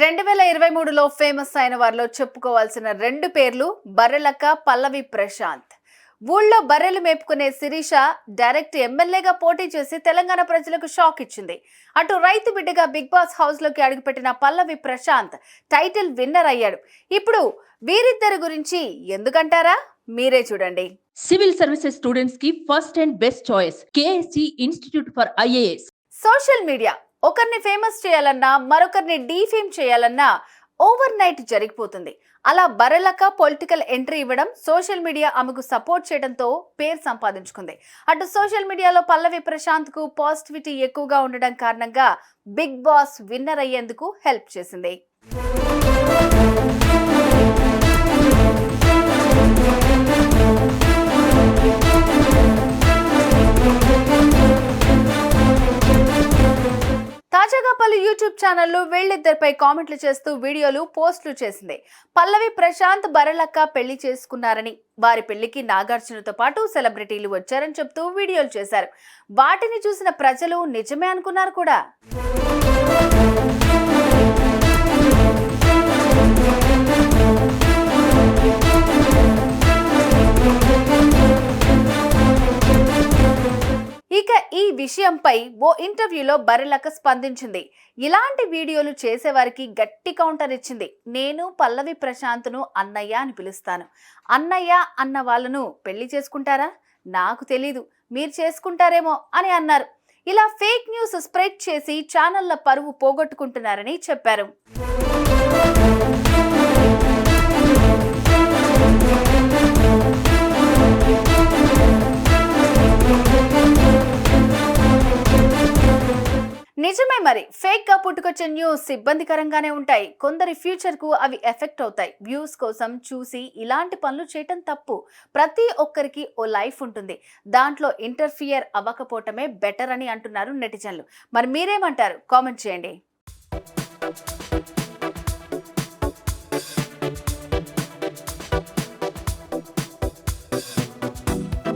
రెండు వేల ఇరవై మూడులో ఫేమస్ అయిన వారిలో చెప్పుకోవాల్సిన రెండు పేర్లు బర్రెలక్క పల్లవి ప్రశాంత్. ఊళ్ళో బర్రెలు మేపుకునే శిరీష డైరెక్ట్ ఎమ్మెల్యేగా పోటీ చేసి తెలంగాణ ప్రజలకు షాక్ ఇచ్చింది. అటు రైతు బిడ్డగా బిగ్ బాస్ హౌస్లోకి అడుగుపెట్టిన పల్లవి ప్రశాంత్ టైటిల్ విన్నర్ అయ్యాడు. ఇప్పుడు వీరిద్దరి గురించి ఎందుకంటారా? మీరే చూడండి. సివిల్ సర్వీసెస్ స్టూడెంట్స్కి first and best choice KSC institute for IAS. Social media ఒకరిని ఫేమస్ చేయాలన్నా మరొకరిని డీఫేమ్ చేయాలన్నా ఓవర్ నైట్ జరిగిపోతుంది. అలా బరలక పొలిటికల్ ఎంట్రీ ఇవ్వడం సోషల్ మీడియా ఆమెకు సపోర్ట్ చేయడంతో పేరు సంపాదించుకుంది. అటు సోషల్ మీడియాలో పల్లవి ప్రశాంత్కు పాజిటివిటీ ఎక్కువగా ఉండడం కారణంగా బిగ్ బాస్ విన్నర్ అయ్యేందుకు హెల్ప్ చేసింది. తాజాగా పలు యూట్యూబ్ ఛానళ్ళు వీళ్ళిద్దరిపై కామెంట్లు చేస్తూ వీడియోలు పోస్టులు చేసింది. పల్లవి ప్రశాంత్ బరలక్క పెళ్ళి చేసుకున్నారని. వారి పెళ్ళికి నాగార్జునతో పాటు సెలబ్రిటీలు వచ్చారని చెప్తూ వీడియోలు చేశారు. వాటిని చూసిన ప్రజలు నిజమే అనుకున్నారు కూడా. ఈ విషయంపై ఓ ఇంటర్వ్యూలో బరిలక స్పందించింది. ఇలాంటి వీడియోలు చేసేవారికి గట్టి కౌంటర్ ఇచ్చింది. నేను పల్లవి ప్రశాంత్ను అన్నయ్య అని పిలుస్తాను. అన్నయ్య అన్న వాళ్ళను పెళ్ళి చేసుకుంటారా? నాకు తెలీదు. మీరు చేసుకుంటారేమో అని అన్నారు. ఇలా ఫేక్ న్యూస్ స్ప్రెడ్ చేసి ఛానళ్ళ పరువు పోగొట్టుకుంటున్నారని చెప్పారు. నిజమే మరి. ఫేక్గా పుట్టుకొచ్చే న్యూస్ ఇబ్బందికరంగానే ఉంటాయి. కొందరి ఫ్యూచర్కు అవి ఎఫెక్ట్ అవుతాయి. వ్యూస్ కోసం చూసి ఇలాంటి పనులు చేయటం తప్పు. ప్రతి ఒక్కరికి ఓ లైఫ్ ఉంటుంది. దాంట్లో ఇంటర్ఫియర్ అవ్వకపోవటమే బెటర్ అని అంటున్నారు నెటిజన్లు. మరి మీరేమంటారు? కామెంట్ చేయండి.